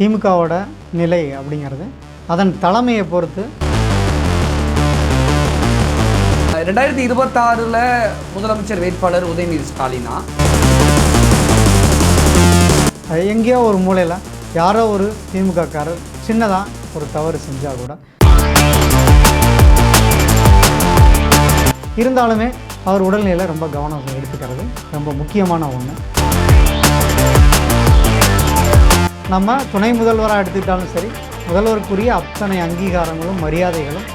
திமுகவோட நிலை அப்படிங்கிறது. அதன் தலைமையை பொறுத்து ரெண்டாயிரத்தி இருபத்தாறில் முதலமைச்சர் வேட்பாளர் உதயநிதி ஸ்டாலினா? எங்கேயோ ஒரு மூலையில் யாரோ ஒரு திமுகக்காரர் சின்னதாக ஒரு தவறு செஞ்சால் கூட. இருந்தாலுமே அவர் உடல்நிலையில் ரொம்ப கவனம் எடுத்துக்கிறது ரொம்ப முக்கியமான ஒன்று நம்ம துணை முதல்வராக எடுத்துக்கிட்டாலும் சரி முதல்வருக்குரிய அத்தனை அங்கீகாரங்களும் மரியாதைகளும்.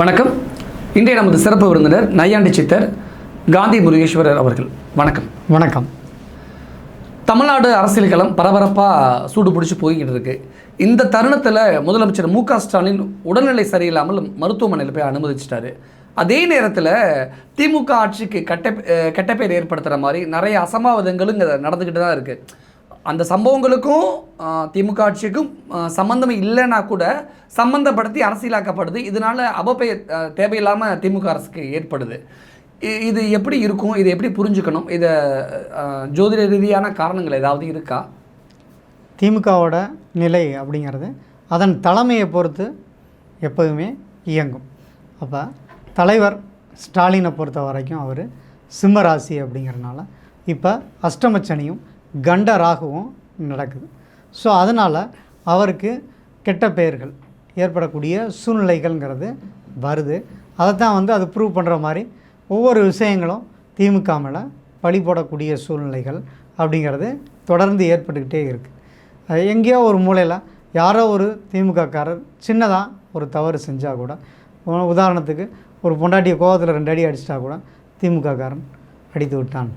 வணக்கம். இன்றைய நமது சிறப்பு விருந்தினர் நையாண்டி சித்தர் காந்தி முருகேஸ்வரர் அவர்கள். வணக்கம். வணக்கம். தமிழ்நாடு அரசியல் களம் பரபரப்பாக சூடு பிடிச்சி போய்கிட்டு இருக்கு. இந்த தருணத்தில் முதலமைச்சர் மு க ஸ்டாலின் உடல்நிலை சரியில்லாமல் மருத்துவமனையில் போய் அனுமதிச்சிட்டாரு. அதே நேரத்தில் திமுக ஆட்சிக்கு கெட்ட அஹ் கெட்ட பேர் ஏற்படுத்துகிற மாதிரி நிறைய அசம்பாவிதங்களும் இங்கே நடந்துக்கிட்டு தான் இருக்குது அந்த சம்பவங்களுக்கும் திமுக ஆட்சிக்கும் சம்மந்தம் இல்லைன்னா கூட சம்மந்தப்படுத்தி அரசியலாக்கப்படுது. இதனால் அவப்பெயர் தேவையில்லாமல் திமுக அரசுக்கு ஏற்படுது. இ- இது எப்படி இருக்கும்? இதை எப்படி புரிஞ்சுக்கணும்? இதை ஜோதிட ரீதியான காரணங்கள் ஏதாவது இருக்கா? திமுகவோட நிலை அப்படிங்கிறது அதன் தலைமையை பொறுத்து எப்போதுமே இயங்கும். அப்போ தலைவர் ஸ்டாலினை பொறுத்த வரைக்கும் அவர் சிம்மராசி அப்படிங்கிறனால இப்போ அஷ்டமச்சனியும் கண்ட ராகுவும் நடக்குது. ஸோ அதனால் அவருக்கு கெட்ட பெயர்கள் ஏற்படக்கூடிய சூழ்நிலைகள்ங்கிறது வருது. அதைத்தான் வந்து அது ப்ரூவ் பண்ணுற மாதிரி ஒவ்வொரு விஷயங்களும் திமுக மேலே பழி போடக்கூடிய சூழ்நிலைகள் அப்படிங்கிறது தொடர்ந்து ஏற்பட்டுக்கிட்டே இருக்குது எங்கேயோ ஒரு மூலையில் யாரோ ஒரு திமுகக்காரர் சின்னதாக ஒரு தவறு செஞ்சால் கூட உதாரணத்துக்கு ஒரு பொண்டாட்டிய கோவத்தில் ரெண்டு அடி அடிச்சிட்டா கூட திமுககாரன் அடித்து விட்டான்.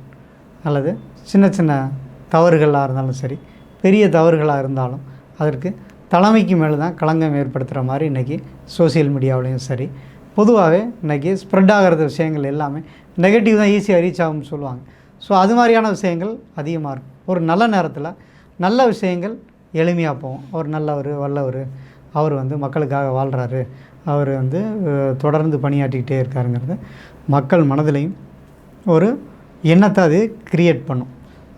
அல்லது சின்ன சின்ன தவறுகளாக இருந்தாலும் சரி பெரிய தவறுகளாக இருந்தாலும் அதற்கு தலைமைக்கு மேலே தான் களங்கம் ஏற்படுத்துகிற மாதிரி இன்றைக்கி சோஷியல் மீடியாவிலையும் சரி பொதுவாகவே இன்றைக்கி ஸ்ப்ரெட் ஆகிறது விஷயங்கள் எல்லாமே நெகட்டிவ் தான் ஈஸியாக ரீச் ஆகும்னு சொல்லுவாங்க. ஸோ அது மாதிரியான விஷயங்கள் அதிகமாக இருக்கும். ஒரு நல்ல நேரத்தில் நல்ல விஷயங்கள் எளிமையாக போகும். அவர் நல்லவர் வல்லவர் அவர் வந்து மக்களுக்காக வாழ்கிறாரு அவர் வந்து தொடர்ந்து பணியாற்றிக்கிட்டே இருக்காருங்கிறது மக்கள் மனதிலையும் ஒரு எண்ணத்தை அது கிரியேட் பண்ணும்.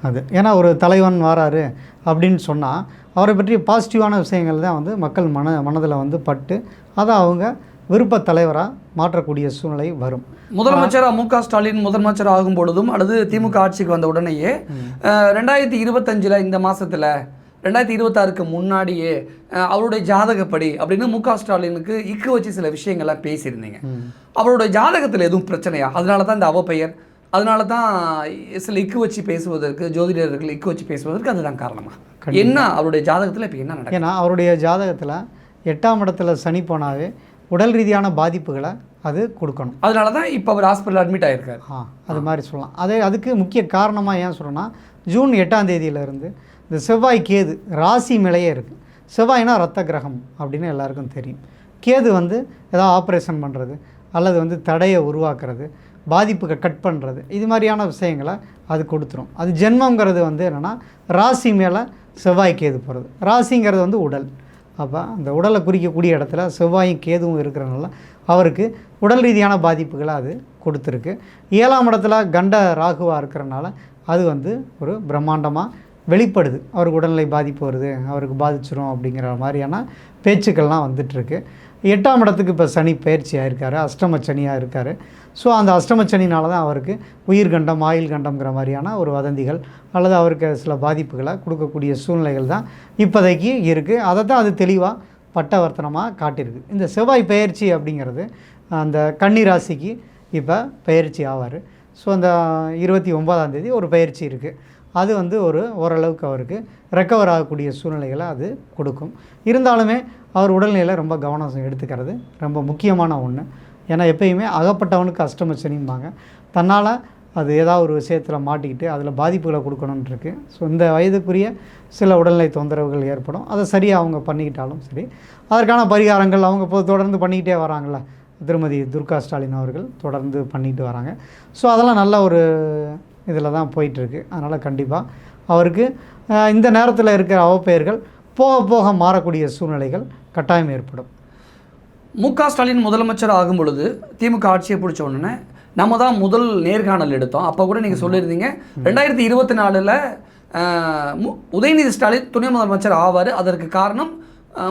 அது. ஏன்னா ஒரு தலைவன் வராரு அப்படின்னு சொன்னால் அவரை பற்றிய பாசிட்டிவான விஷயங்கள் தான் வந்து மக்கள் மன மனதில் வந்து பட்டு அதை அவங்க விருப்ப தலைவராக மாற்றக்கூடிய சூழ்நிலை வரும். முதலமைச்சராக மு க ஸ்டாலின் முதலமைச்சர் ஆகும் பொழுதும் அல்லது திமுக ஆட்சிக்கு வந்த உடனேயே ரெண்டாயிரத்தி இருபத்தஞ்சில் இந்த மாசத்துல ரெண்டாயிரத்தி இருபத்தாறுக்கு முன்னாடியே அவருடைய ஜாதகப்படி அப்படின்னு மு க ஸ்டாலினுக்கு இக்கு வச்சு சில விஷயங்கள்லாம் பேசியிருந்தீங்க. அவருடைய ஜாதகத்தில் எதுவும் பிரச்சனையா? அதனால தான் இந்த அவப்பெயர் அதனால தான் சில இக்கு வச்சு பேசுவதற்கு ஜோதிடர்கள் இக்கு வச்சு பேசுவதற்கு அதுதான் காரணமா? என்ன அவருடைய ஜாதகத்தில் இப்போ என்ன நடக்குது? ஏன்னா அவருடைய ஜாதகத்தில் எட்டாம் இடத்துல சனி போனாவே உடல் ரீதியான பாதிப்புகளை அது கொடுக்கணும். அதனால தான் இப்போ அவர் ஹாஸ்பிட்டல் அட்மிட் ஆயிருக்காரு. ஆ அது மாதிரி சொல்லலாம். அதே அதுக்கு முக்கிய காரணமாக ஏன் சொல்கிறேன்னா ஜூன் எட்டாம் தேதியிலேருந்து இந்த செவ்வாய் கேது ராசி மேலேயே இருக்குது செவ்வாய்னா ரத்த கிரகம் அப்படின்னு எல்லாருக்கும் தெரியும். கேது வந்து ஏதாவது ஆப்ரேஷன் பண்ணுறது அல்லது வந்து தடையை உருவாக்குறது பாதிப்புக்கு கட் பண்ணுறது இது மாதிரியான விஷயங்களை அது கொடுத்துரும். அது ஜென்மங்கிறது வந்து என்னென்னா ராசி மேலே செவ்வாய் கேது போகிறது ராசிங்கிறது வந்து உடல். அப்போ அந்த உடலை குறிக்கக்கூடிய இடத்துல செவ்வாயும் கேதுவும் இருக்கிறனால அவருக்கு உடல் ரீதியான பாதிப்புகளை அது கொடுத்துருக்கு. ஏழாம் இடத்துல கண்ட ராகுவாக இருக்கிறனால அது வந்து ஒரு பிரம்மாண்டமாக வெளிப்படுது. அவருக்கு உடல்நிலை பாதிப்பு வருது அவருக்கு பாதிச்சிரும் அப்படிங்கிற மாதிரியான பேச்சுக்கள்லாம் வந்துட்டுருக்கு. எட்டாம் இடத்துக்கு இப்போ சனி பயிற்சி இருக்கார் அஷ்டம சனியாக இருக்கார். ஸோ அந்த அஷ்டம சனினால தான் அவருக்கு உயிர்கண்டம் ஆயுள் கண்டம்ங்கிற மாதிரியான ஒரு வதந்திகள் அல்லது அவருக்கு சில பாதிப்புகளை கொடுக்கக்கூடிய சூழ்நிலைகள் தான் இப்போதைக்கு இருக்குது அதை தான் அது தெளிவாக பட்டவர்த்தனமாக காட்டியிருக்கு. இந்த செவ்வாய் பயிற்சி அப்படிங்கிறது அந்த கன்னி ராசிக்கு இப்போ பயிற்சி ஆவார். ஸோ அந்த இருபத்தி ஒன்பதாம் தேதி ஒரு பயிற்சி இருக்குது அது வந்து ஒரு ஓரளவுக்கு அவருக்கு ரெக்கவர் ஆகக்கூடிய சூழ்நிலைகளை அது கொடுக்கும். இருந்தாலுமே அவர் உடல்நிலையில் ரொம்ப கவனம் எடுத்துக்கிறது ரொம்ப முக்கியமான ஒன்று ஏன்னா எப்பயுமே அகப்பட்டவனுக்கு அஷ்டம சனிம்பாங்க. தன்னால் அது ஏதாவது ஒரு விஷயத்தில் மாட்டிக்கிட்டு அதில் பாதிப்புகளை கொடுக்கணும்னு ஸோ இந்த வயதுக்குரிய சில உடல்நிலை தொந்தரவுகள் ஏற்படும். அதை சரியாக அவங்க பண்ணிக்கிட்டாலும் சரி. அதற்கான பரிகாரங்கள் அவங்க இப்போ தொடர்ந்து பண்ணிக்கிட்டே வராங்கள திருமதி துர்கா ஸ்டாலின் அவர்கள் தொடர்ந்து பண்ணிட்டு வராங்க. ஸோ அதெல்லாம் நல்ல ஒரு இதில் தான் போயிட்டுருக்கு. அதனால் கண்டிப்பாக அவருக்கு இந்த நேரத்தில் இருக்கிற அவப்பெயர்கள் போக போக மாறக்கூடிய சூழ்நிலைகள் கட்டாயம் ஏற்படும். மு க ஸ்டாலின் முதலமைச்சர் ஆகும் பொழுது திமுக ஆட்சியை பிடிச்ச உடனே நம்ம தான் முதல் நேர்காணல் எடுத்தோம். அப்போ கூட நீங்கள் சொல்லியிருந்தீங்க ரெண்டாயிரத்தி இருபத்தி நாலில் உதயநிதி ஸ்டாலின் துணை முதலமைச்சர் ஆவார். அதற்கு காரணம்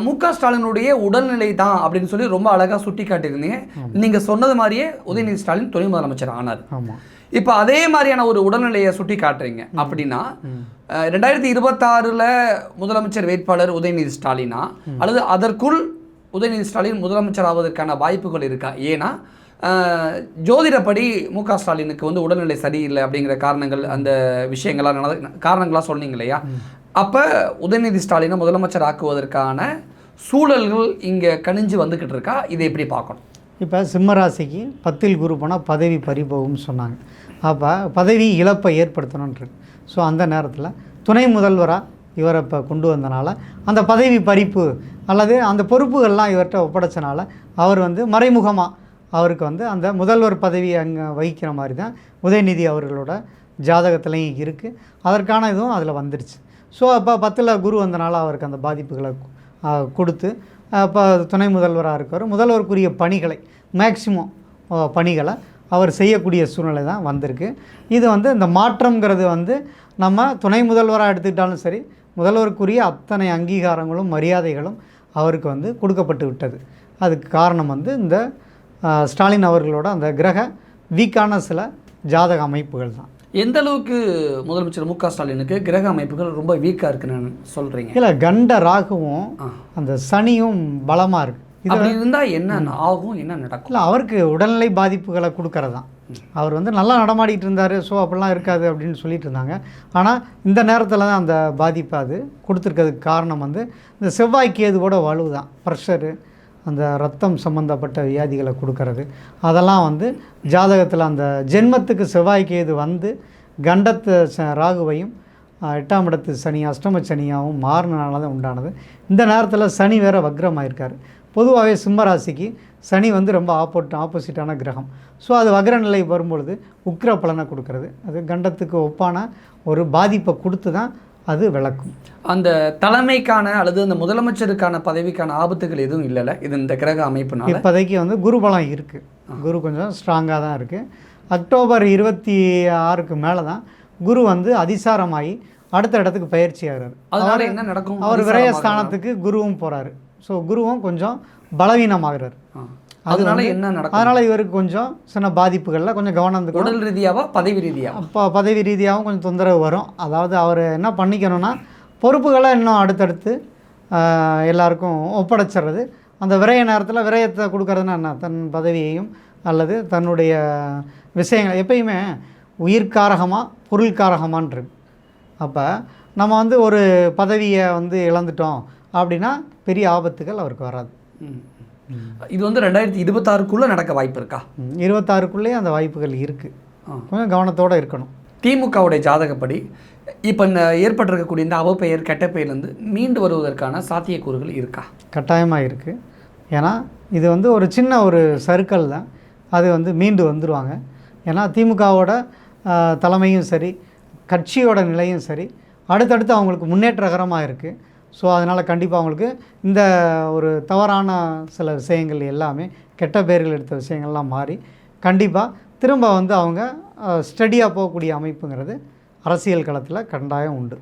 மு க ஸ்டாலினுடைய உடல்நிலை தான் அப்படின்னு சொல்லி ரொம்ப அழகாக சுட்டி காட்டியிருந்தீங்க நீங்கள் சொன்னது மாதிரியே உதயநிதி ஸ்டாலின் துணை முதலமைச்சர் ஆனார். ஆமாம் இப்போ அதே மாதிரியான ஒரு உடல்நிலையை சுட்டி காட்டுறீங்க. அப்படின்னா ரெண்டாயிரத்தி இருபத்தாறில் முதலமைச்சர் வேட்பாளர் உதயநிதி ஸ்டாலினா அல்லது அதற்குள் உதயநிதி ஸ்டாலின் முதலமைச்சர் ஆவதற்கான வாய்ப்புகள் இருக்கா? ஏன்னா ஜோதிடப்படி மு க ஸ்டாலினுக்கு வந்து உடல்நிலை சரியில்லை அப்படிங்கிற காரணங்கள் அந்த விஷயங்கள்லாம் நடந்த காரணங்களாக சொன்னீங்க இல்லையா? அப்போ உதயநிதி ஸ்டாலினை முதலமைச்சர் ஆக்குவதற்கான சூழல்கள் இங்கே கணிஞ்சு வந்துக்கிட்டு இருக்கா? இதை எப்படி பார்க்கணும்? இப்போ சிம்மராசிக்கு பத்தில் குரு போனால் பதவி பறிபோகும்னு சொன்னாங்க. அப்போ பதவி இழப்பை ஏற்படுத்தணுன்றது ஸோ அந்த நேரத்தில் துணை முதல்வராக இவரை இப்போ கொண்டு வந்தனால அந்த பதவி பறிப்பு அல்லது அந்த பொறுப்புகள்லாம் இவர்கிட்ட ஒப்படைச்சனால அவர் வந்து மறைமுகமாக அவருக்கு வந்து அந்த முதல்வர் பதவி அங்கே வகிக்கிற மாதிரி தான் உதயநிதி அவர்களோட ஜாதகத்துலேயும் இருக்குது அதற்கான இதுவும் அதில் வந்துருச்சு. ஸோ அப்போ பத்தில் குரு வந்தனால அவருக்கு அந்த பாதிப்புகளை கொடுத்து அப்போ துணை முதல்வராக இருக்கார். முதல்வருக்குரிய பணிகளை மேக்சிமம் பணிகளை அவர் செய்யக்கூடிய சூழ்நிலை தான் வந்திருக்கு. இது வந்து இந்த மாற்றம்ங்கிறது வந்து நம்ம துணை முதல்வராக எடுத்துக்கிட்டாலும் சரி முதல்வருக்குரிய அத்தனை அங்கீகாரங்களும் மரியாதைகளும் அவருக்கு வந்து கொடுக்கப்பட்டு விட்டது. அதுக்கு காரணம் வந்து இந்த ஸ்டாலின் அவர்களோட அந்த கிரக வீக்கான சில ஜாதக அமைப்புகள் தான். எந்த அளவுக்கு முதலமைச்சர் மு க ஸ்டாலினுக்கு கிரக அமைப்புகள் ரொம்ப வீக்காக இருக்குன்னு சொல்கிறீங்க இல்லை கண்ட ராகுவும். அந்த சனியும் பலமாக இருக்குது அப்படி இருந்தால் என்ன ஆகும் என்ன நடக்கும்? இல்லை அவருக்கு உடல்நிலை பாதிப்புகளை கொடுக்கறது. தான் அவர் வந்து நல்லா நடமாடிட்டு இருந்தார் ஸோ அப்படிலாம் இருக்காது அப்படின்னு சொல்லிட்டு இருந்தாங்க. ஆனால் இந்த நேரத்தில் தான் அந்த பாதிப்பு அது கொடுத்துருக்கிறதுக்கு காரணம் வந்து இந்த செவ்வாய் கேதுவோட வலு தான் ப்ரெஷரு அந்த ரத்தம் சம்மந்தப்பட்ட வியாதிகளை கொடுக்கறது. அதெல்லாம் வந்து ஜாதகத்தில் அந்த ஜென்மத்துக்கு செவ்வாய் கேது வந்து கண்டத்து ச- ராகுவையும் எட்டாம் இடத்து சனி அஷ்டம சனியாகவும் மாறினால தான் உண்டானது. இந்த நேரத்தில் சனி வேற வக்ரமாயிருக்காரு. பொதுவாகவே சிம்மராசிக்கு சனி வந்து ரொம்ப ஆப்போட் ஆப்போசிட்டான கிரகம். ஸோ அது வக்ர நிலை வரும்பொழுது உக்கிர பலனை கொடுக்கறது. அது கண்டத்துக்கு ஒப்பான ஒரு பாதிப்பை கொடுத்து தான் அது விளக்கும். அந்த தலைமைக்கான அல்லது அந்த முதலமைச்சருக்கான பதவிக்கான ஆபத்துகள் எதுவும் இல்லைல்ல. இது இந்த கிரக அமைப்புனால. இப்போதைக்கு வந்து குரு பலம் இருக்குது குரு கொஞ்சம் ஸ்ட்ராங்காக தான் இருக்குது அக்டோபர் இருபத்தி ஆறுக்கு மேலே தான் குரு வந்து அதிசாரமாகி அடுத்த இடத்துக்கு பயிற்சி ஆகிறார். அதனால என்ன நடக்கும்? அவர் அதிசாரமாக விரயஸ்தானத்துக்கு குருவும் போகிறாரு ஸோ குருவும் கொஞ்சம் பலவீனமாகிறார். அதனால என்ன நடக்கும்? அதனால் இவருக்கு கொஞ்சம் சின்ன பாதிப்புகளில் கொஞ்சம் கவனம் உடல் ரீதியாவா பதவி ரீதியாவா? அப்போ பதவி ரீதியாகவும் கொஞ்சம் தொந்தரவு வரும். அதாவது அவர் என்ன பண்ணிக்கணும்னா பொறுப்புகளை இன்னும் அடுத்தடுத்து எல்லாருக்கும் ஒப்படைச்சிடுறது. அந்த விரய நேரத்தில் விரயத்தை கொடுக்கறதுன்னா என்ன? தன் பதவியையும் அல்லது தன்னுடைய விஷயங்கள் எப்பயுமே உயிர்காரகமாக பொருள்காரகமான்றது அப்போ நம்ம வந்து ஒரு பதவியை வந்து இழந்துட்டோம். அப்படின்னா பெரிய ஆபத்துகள் அவருக்கு வராது. ம். இது வந்து ரெண்டாயிரத்தி இருபத்தாறுக்குள்ள நடக்க வாய்ப்பு இருக்கா? ம், இருபத்தாறுக்குள்ளேயே அந்த வாய்ப்புகள் இருக்குது. கொஞ்சம் கவனத்தோடு இருக்கணும். திமுகவுடைய ஜாதகப்படி இப்போ இந்த ஏற்பட்டிருக்கக்கூடிய இந்த அவப்பெயர் கெட்ட பெயர்லேருந்து மீண்டு வருவதற்கான சாத்தியக்கூறுகள் இருக்கா? கட்டாயமாக இருக்குது ஏன்னா இது வந்து ஒரு சின்ன ஒரு சர்க்கிள் தான். அது வந்து மீண்டு வந்துடுவாங்க ஏன்னா திமுகவோட தலைமையும் சரி கட்சியோட நிலையும் சரி அடுத்தடுத்து அவங்களுக்கு முன்னேற்றகரமாக இருக்குது ஸோ அதனால் கண்டிப்பாக அவங்களுக்கு இந்த ஒரு தவறான சில விஷயங்கள் எல்லாமே கெட்ட பெயர்கள் எடுத்த விஷயங்கள்லாம் மாறி கண்டிப்பாக திரும்ப வந்து அவங்க ஸ்டடியாக போகக்கூடிய அமைப்புங்கிறது அரசியல் களத்தில் கண்டாயம் உண்டு.